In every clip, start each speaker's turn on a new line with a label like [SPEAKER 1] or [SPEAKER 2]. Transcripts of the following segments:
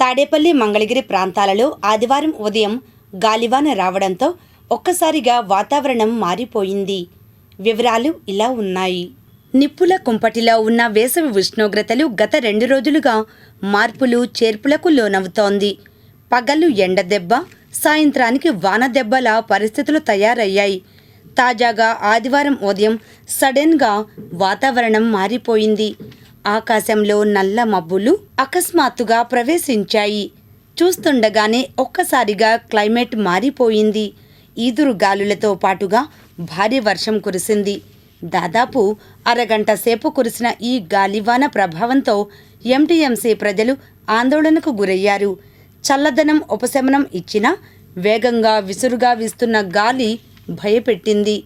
[SPEAKER 1] తాడేపల్లి మంగళగిరి ప్రాంతాలలో ఆదివారం ఉదయం గాలివాన రావడంతో ఒక్కసారిగా వాతావరణం మారిపోయింది. వివరాలు ఇలా ఉన్నాయి. నిప్పుల కుంపటిలో ఉన్న వేసవి ఉష్ణోగ్రతలు గత రెండు రోజులుగా మార్పులు చేర్పులకు లోనవుతోంది. పగలు ఎండ దెబ్బ సాయంత్రానికి వాన దెబ్బల పరిస్థితులు తయారయ్యాయి. తాజాగా ఆదివారం ఉదయం సడన్గా వాతావరణం మారిపోయింది. ఆకాశంలో నల్ల మబ్బులు అకస్మాత్తుగా ప్రవేశించాయి. చూస్తుండగానే ఒక్కసారిగా క్లైమేట్ మారిపోయింది. ఈదురు గాలులతో పాటుగా భారీ వర్షం కురిసింది. దాదాపు అరగంట సేపు కురిసిన ఈ గాలివాన ప్రభావంతో ఎంటీఎంసీ ప్రజలు ఆందోళనకు గురయ్యారు. చల్లదనం ఉపశమనం ఇచ్చినా వేగంగా విసురుగా వీస్తున్న గాలి భయపెట్టింది.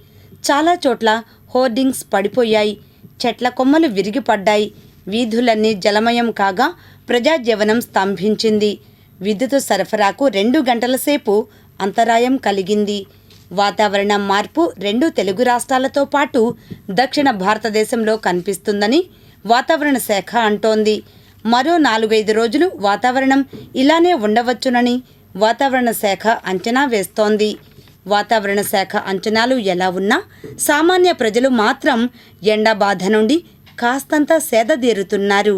[SPEAKER 1] చాలా చోట్ల హోర్డింగ్స్ పడిపోయాయి. చెట్ల కొమ్మలు విరిగిపడ్డాయి. వీధులన్నీ జలమయం కాగా ప్రజాజీవనం స్తంభించింది. విద్యుత్ సరఫరాకు రెండు గంటల సేపు అంతరాయం కలిగింది. వాతావరణ మార్పు రెండు తెలుగు రాష్ట్రాలతో పాటు దక్షిణ భారతదేశంలో కనిపిస్తుందని వాతావరణ శాఖ అంటోంది. మరో నాలుగైదు రోజులు వాతావరణం ఇలానే ఉండవచ్చునని వాతావరణ శాఖ అంచనా వేస్తోంది. వాతావరణ శాఖ అంచనాలు ఎలా ఉన్నా సామాన్య ప్రజలు మాత్రం ఎండ బాధ నుండి కాస్తంత సేదదీరుతున్నారు